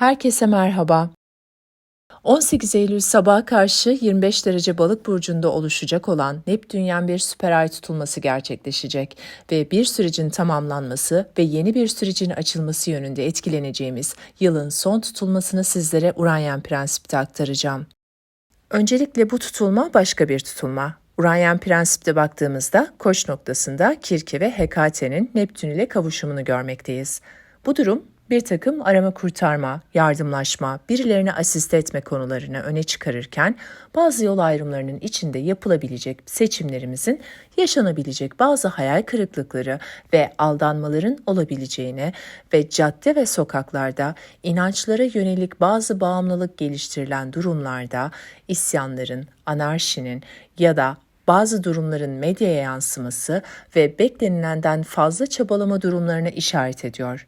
Herkese merhaba. 18 Eylül sabaha karşı 25 derece balık burcunda oluşacak olan Neptünyen bir süper ay tutulması gerçekleşecek ve bir sürecin tamamlanması ve yeni bir sürecin açılması yönünde etkileneceğimiz yılın son tutulmasını sizlere Uranyen prensipte aktaracağım. Öncelikle bu tutulma başka bir tutulma. Uranyen prensipte baktığımızda koç noktasında Kirke ve Hekate'nin Neptün ile kavuşumunu görmekteyiz. Bu durum bir takım arama kurtarma, yardımlaşma, birilerine asist etme konularını öne çıkarırken bazı yol ayrımlarının içinde yapılabilecek seçimlerimizin yaşanabilecek bazı hayal kırıklıkları ve aldanmaların olabileceğine ve cadde ve sokaklarda inançlara yönelik bazı bağımlılık geliştirilen durumlarda isyanların, anarşinin ya da bazı durumların medyaya yansıması ve beklenilenden fazla çabalama durumlarına işaret ediyor.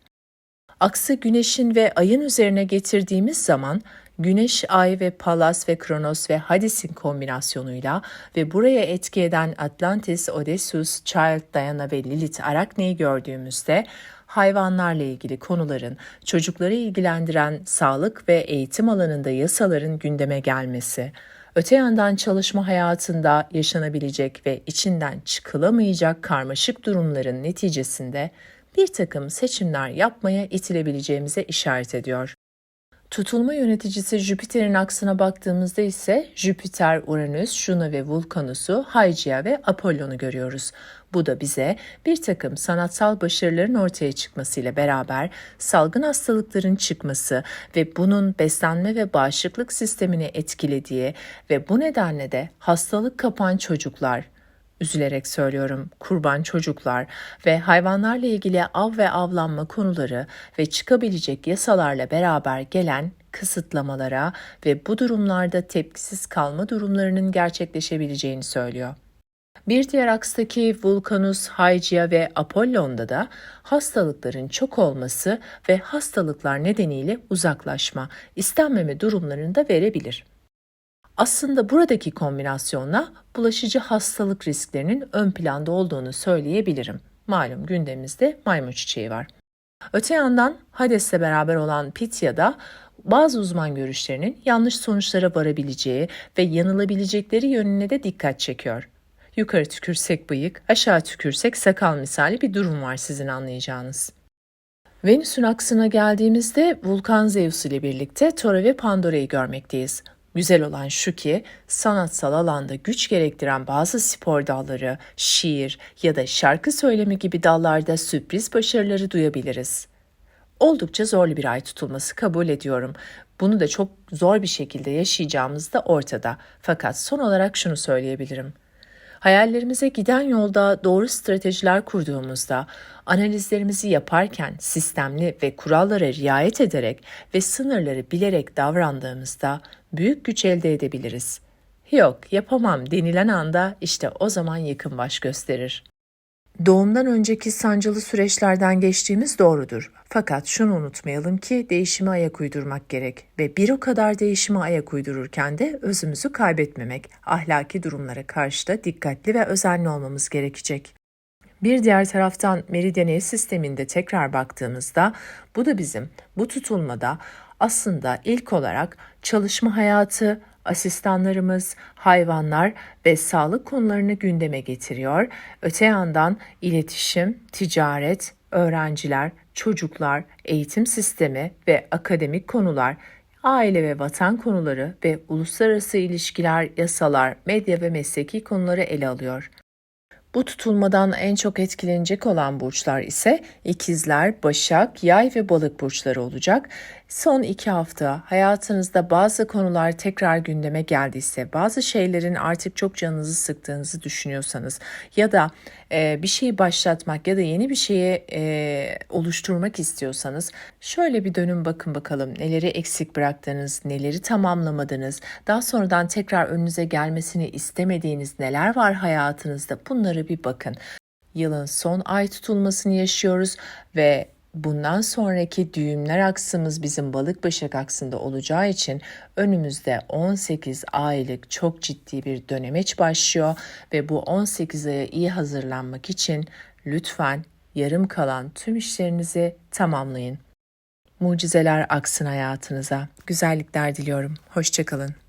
Aksı güneşin ve ayın üzerine getirdiğimiz zaman Güneş, Ay ve Palas ve Kronos ve Hades'in kombinasyonuyla ve buraya etki eden Atlantis, Odysseus, Child, Diana ve Lilith Arakne'yi gördüğümüzde hayvanlarla ilgili konuların çocukları ilgilendiren sağlık ve eğitim alanında yasaların gündeme gelmesi, öte yandan çalışma hayatında yaşanabilecek ve içinden çıkılamayacak karmaşık durumların neticesinde bir takım seçimler yapmaya itilebileceğimize işaret ediyor. Tutulma yöneticisi Jüpiter'in aksına baktığımızda ise Jüpiter, Uranüs, Juno ve Vulkanus'u, Hygia ve Apollon'u görüyoruz. Bu da bize bir takım sanatsal başarıların ortaya çıkmasıyla beraber salgın hastalıkların çıkması ve bunun beslenme ve bağışıklık sistemini etkilediği ve bu nedenle de hastalık kapan çocuklar, üzülerek söylüyorum kurban çocuklar ve hayvanlarla ilgili av ve avlanma konuları ve çıkabilecek yasalarla beraber gelen kısıtlamalara ve bu durumlarda tepkisiz kalma durumlarının gerçekleşebileceğini söylüyor. Bir diğer akstaki Vulkanus, Hygia ve Apollon'da da hastalıkların çok olması ve hastalıklar nedeniyle uzaklaşma, istenmeme durumlarını da verebilir. Aslında buradaki kombinasyonla bulaşıcı hastalık risklerinin ön planda olduğunu söyleyebilirim. Malum gündemimizde maymun çiçeği var. Öte yandan Hades'le beraber olan Pitya'da bazı uzman görüşlerinin yanlış sonuçlara varabileceği ve yanılabilecekleri yönüne de dikkat çekiyor. Yukarı tükürsek bıyık, aşağı tükürsek sakal misali bir durum var sizin anlayacağınız. Venüs'ün aksına geldiğimizde Vulkan Zeus ile birlikte Tora ve Pandora'yı görmekteyiz. Güzel olan şu ki sanatsal alanda güç gerektiren bazı spor dalları, şiir ya da şarkı söylemi gibi dallarda sürpriz başarıları duyabiliriz. Oldukça zorlu bir ay tutulması kabul ediyorum. Bunu da çok zor bir şekilde yaşayacağımız da ortada. Fakat son olarak şunu söyleyebilirim. Hayallerimize giden yolda doğru stratejiler kurduğumuzda, analizlerimizi yaparken sistemli ve kurallara riayet ederek ve sınırları bilerek davrandığımızda büyük güç elde edebiliriz. Yok, yapamam denilen anda işte o zaman yıkım baş gösterir. Doğumdan önceki sancılı süreçlerden geçtiğimiz doğrudur. Fakat şunu unutmayalım ki değişime ayak uydurmak gerek ve bir o kadar değişime ayak uydururken de özümüzü kaybetmemek, ahlaki durumlara karşı da dikkatli ve özenli olmamız gerekecek. Bir diğer taraftan meridyen sisteminde tekrar baktığımızda bu da bizim bu tutulmada aslında ilk olarak çalışma hayatı, asistanlarımız, hayvanlar ve sağlık konularını gündeme getiriyor. Öte yandan iletişim, ticaret, öğrenciler, çocuklar, eğitim sistemi ve akademik konular, aile ve vatan konuları ve uluslararası ilişkiler, yasalar, medya ve mesleki konuları ele alıyor. Bu tutulmadan en çok etkilenecek olan burçlar ise ikizler, başak, yay ve balık burçları olacak. Son iki hafta hayatınızda bazı konular tekrar gündeme geldiyse, bazı şeylerin artık çok canınızı sıktığınızı düşünüyorsanız ya da e, bir şeyi başlatmak ya da yeni bir şeyi e, oluşturmak istiyorsanız şöyle bir dönün bakın bakalım neleri eksik bıraktınız, neleri tamamlamadınız, daha sonradan tekrar önünüze gelmesini istemediğiniz neler var hayatınızda bunları bir bakın. Yılın son ay tutulmasını yaşıyoruz ve Bundan sonraki düğümler aksımız bizim balık başak aksında olacağı için önümüzde 18 aylık çok ciddi bir dönemeç başlıyor ve bu 18 aya iyi hazırlanmak için lütfen yarım kalan tüm işlerinizi tamamlayın. Mucizeler aksın hayatınıza. Güzellikler diliyorum. Hoşçakalın.